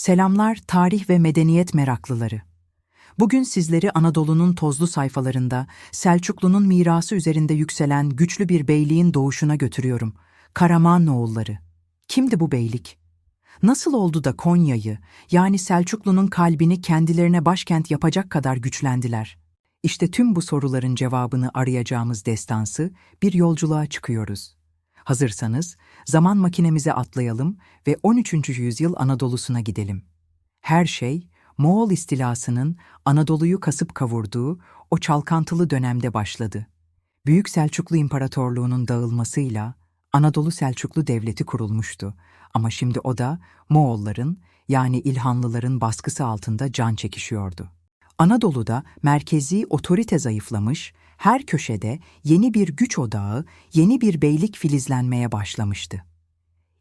Selamlar tarih ve medeniyet meraklıları. Bugün sizleri Anadolu'nun tozlu sayfalarında Selçuklu'nun mirası üzerinde yükselen güçlü bir beyliğin doğuşuna götürüyorum. Karamanoğulları. Kimdi bu beylik? Nasıl oldu da Konya'yı, yani Selçuklu'nun kalbini kendilerine başkent yapacak kadar güçlendiler? İşte tüm bu soruların cevabını arayacağımız destansı bir yolculuğa çıkıyoruz. Hazırsanız zaman makinemize atlayalım ve 13. yüzyıl Anadolu'suna gidelim. Her şey Moğol istilasının Anadolu'yu kasıp kavurduğu o çalkantılı dönemde başladı. Büyük Selçuklu İmparatorluğu'nun dağılmasıyla Anadolu Selçuklu Devleti kurulmuştu ama şimdi o da Moğolların yani İlhanlıların baskısı altında can çekişiyordu. Anadolu'da merkezi otorite zayıflamış, her köşede yeni bir güç odağı, yeni bir beylik filizlenmeye başlamıştı.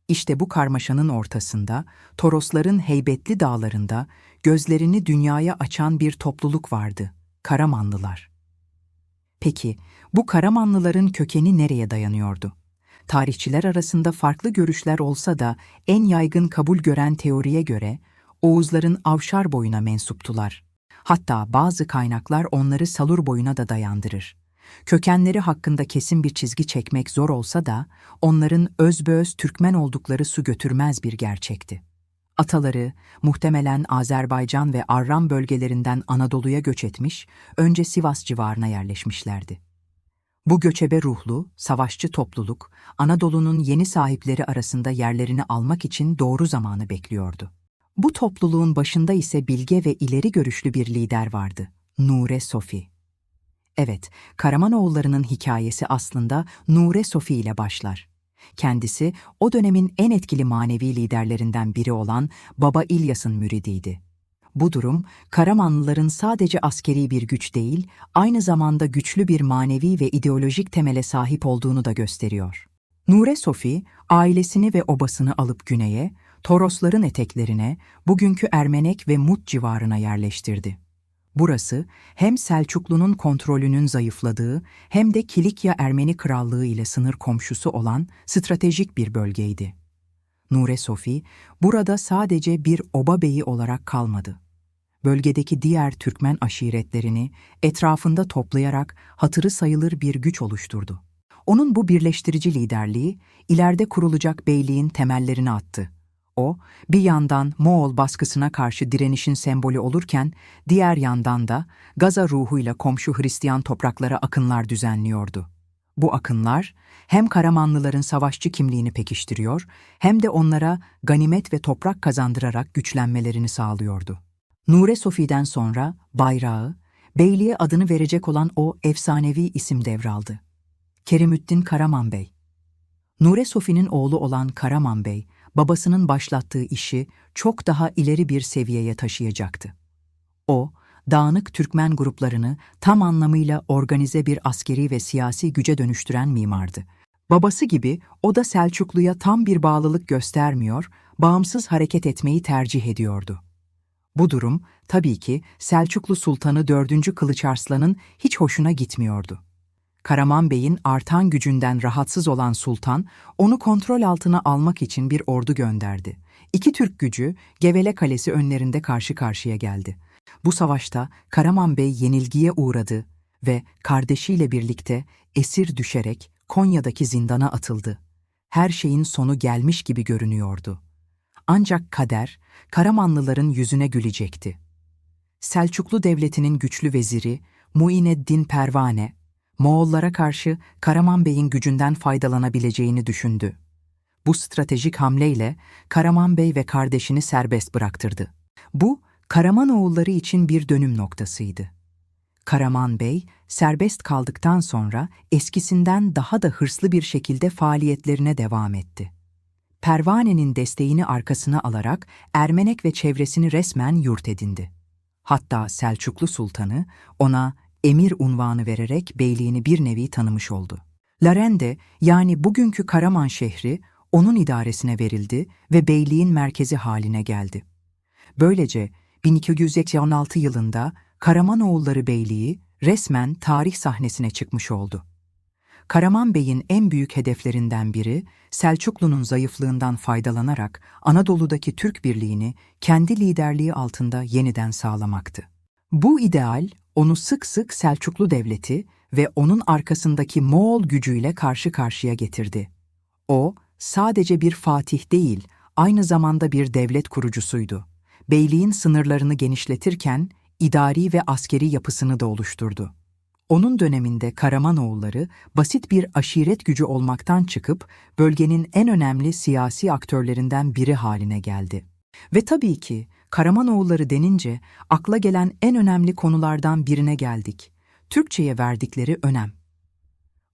İşte bu karmaşanın ortasında, Torosların heybetli dağlarında gözlerini dünyaya açan bir topluluk vardı, Karamanlılar. Peki, bu Karamanlıların kökeni nereye dayanıyordu? Tarihçiler arasında farklı görüşler olsa da en yaygın kabul gören teoriye göre Oğuzların Avşar boyuna mensuptular. Hatta bazı kaynaklar onları Salur boyuna da dayandırır. Kökenleri hakkında kesin bir çizgi çekmek zor olsa da onların özbeöz Türkmen oldukları su götürmez bir gerçekti. Ataları muhtemelen Azerbaycan ve Arram bölgelerinden Anadolu'ya göç etmiş, önce Sivas civarına yerleşmişlerdi. Bu göçebe ruhlu, savaşçı topluluk, Anadolu'nun yeni sahipleri arasında yerlerini almak için doğru zamanı bekliyordu. Bu topluluğun başında ise bilge ve ileri görüşlü bir lider vardı, Nure Sofi. Evet, Karamanoğullarının hikayesi aslında Nure Sofi ile başlar. Kendisi o dönemin en etkili manevi liderlerinden biri olan Baba İlyas'ın müridiydi. Bu durum, Karamanlıların sadece askeri bir güç değil, aynı zamanda güçlü bir manevi ve ideolojik temele sahip olduğunu da gösteriyor. Nure Sofi, ailesini ve obasını alıp güneye, Torosların eteklerine, bugünkü Ermenek ve Mut civarına yerleştirdi. Burası hem Selçuklu'nun kontrolünün zayıfladığı hem de Kilikya Ermeni Krallığı ile sınır komşusu olan stratejik bir bölgeydi. Nure Sofi burada sadece bir oba beyi olarak kalmadı. Bölgedeki diğer Türkmen aşiretlerini etrafında toplayarak hatırı sayılır bir güç oluşturdu. Onun bu birleştirici liderliği ileride kurulacak beyliğin temellerini attı. O, bir yandan Moğol baskısına karşı direnişin sembolü olurken, diğer yandan da Gaza ruhuyla komşu Hristiyan topraklara akınlar düzenliyordu. Bu akınlar, hem Karamanlıların savaşçı kimliğini pekiştiriyor, hem de onlara ganimet ve toprak kazandırarak güçlenmelerini sağlıyordu. Nure Sofi'den sonra bayrağı, beyliğe adını verecek olan o efsanevi isim devraldı. Kerimüddin Karaman Bey. Nure Sofi'nin oğlu olan Karaman Bey, babasının başlattığı işi çok daha ileri bir seviyeye taşıyacaktı. O, dağınık Türkmen gruplarını tam anlamıyla organize bir askeri ve siyasi güce dönüştüren mimardı. Babası gibi o da Selçuklu'ya tam bir bağlılık göstermiyor, bağımsız hareket etmeyi tercih ediyordu. Bu durum tabii ki Selçuklu Sultanı 4. Kılıç Arslan'ın hiç hoşuna gitmiyordu. Karaman Bey'in artan gücünden rahatsız olan sultan, onu kontrol altına almak için bir ordu gönderdi. İki Türk gücü Gevele Kalesi önlerinde karşı karşıya geldi. Bu savaşta Karaman Bey yenilgiye uğradı ve kardeşiyle birlikte esir düşerek Konya'daki zindana atıldı. Her şeyin sonu gelmiş gibi görünüyordu. Ancak kader, Karamanlıların yüzüne gülecekti. Selçuklu Devleti'nin güçlü veziri Muineddin Pervane, Moğollara karşı Karaman Bey'in gücünden faydalanabileceğini düşündü. Bu stratejik hamleyle Karaman Bey ve kardeşini serbest bıraktırdı. Bu, Karaman oğulları için bir dönüm noktasıydı. Karaman Bey, serbest kaldıktan sonra eskisinden daha da hırslı bir şekilde faaliyetlerine devam etti. Pervane'nin desteğini arkasına alarak Ermenek ve çevresini resmen yurt edindi. Hatta Selçuklu Sultanı ona emir unvanı vererek beyliğini bir nevi tanımış oldu. Larende yani bugünkü Karaman şehri onun idaresine verildi ve beyliğin merkezi haline geldi. Böylece 1286 yılında Karamanoğulları Beyliği resmen tarih sahnesine çıkmış oldu. Karaman Bey'in en büyük hedeflerinden biri, Selçuklu'nun zayıflığından faydalanarak Anadolu'daki Türk birliğini kendi liderliği altında yeniden sağlamaktı. Bu ideal, onu sık sık Selçuklu Devleti ve onun arkasındaki Moğol gücüyle karşı karşıya getirdi. O, sadece bir fatih değil, aynı zamanda bir devlet kurucusuydu. Beyliğin sınırlarını genişletirken, idari ve askeri yapısını da oluşturdu. Onun döneminde Karamanoğulları basit bir aşiret gücü olmaktan çıkıp bölgenin en önemli siyasi aktörlerinden biri haline geldi. Ve tabii ki Karamanoğulları denince akla gelen en önemli konulardan birine geldik. Türkçeye verdikleri önem.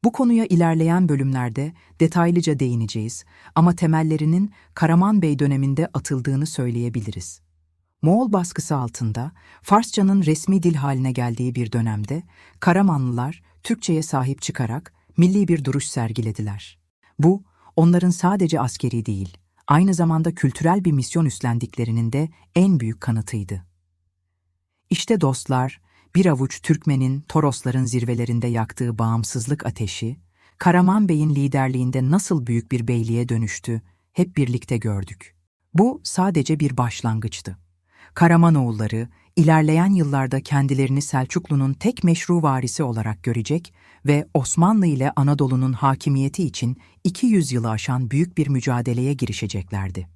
Bu konuya ilerleyen bölümlerde detaylıca değineceğiz ama temellerinin Karaman Bey döneminde atıldığını söyleyebiliriz. Moğol baskısı altında Farsçanın resmi dil haline geldiği bir dönemde Karamanlılar Türkçeye sahip çıkarak milli bir duruş sergilediler. Bu, onların sadece askeri değil, aynı zamanda kültürel bir misyon üstlendiklerinin de en büyük kanıtıydı. İşte dostlar, bir avuç Türkmenin, Torosların zirvelerinde yaktığı bağımsızlık ateşi, Karaman Bey'in liderliğinde nasıl büyük bir beyliğe dönüştü, hep birlikte gördük. Bu sadece bir başlangıçtı. Karamanoğulları, ilerleyen yıllarda kendilerini Selçuklu'nun tek meşru varisi olarak görecek ve Osmanlı ile Anadolu'nun hakimiyeti için 200 yılı aşan büyük bir mücadeleye girişeceklerdi.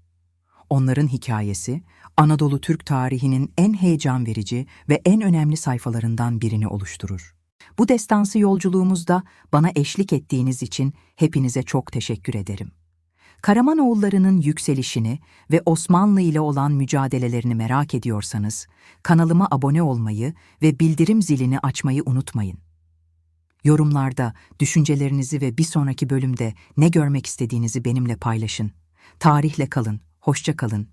Onların hikayesi, Anadolu Türk tarihinin en heyecan verici ve en önemli sayfalarından birini oluşturur. Bu destansı yolculuğumuzda bana eşlik ettiğiniz için hepinize çok teşekkür ederim. Karamanoğullarının yükselişini ve Osmanlı ile olan mücadelelerini merak ediyorsanız, kanalıma abone olmayı ve bildirim zilini açmayı unutmayın. Yorumlarda düşüncelerinizi ve bir sonraki bölümde ne görmek istediğinizi benimle paylaşın. Tarihle kalın, hoşça kalın,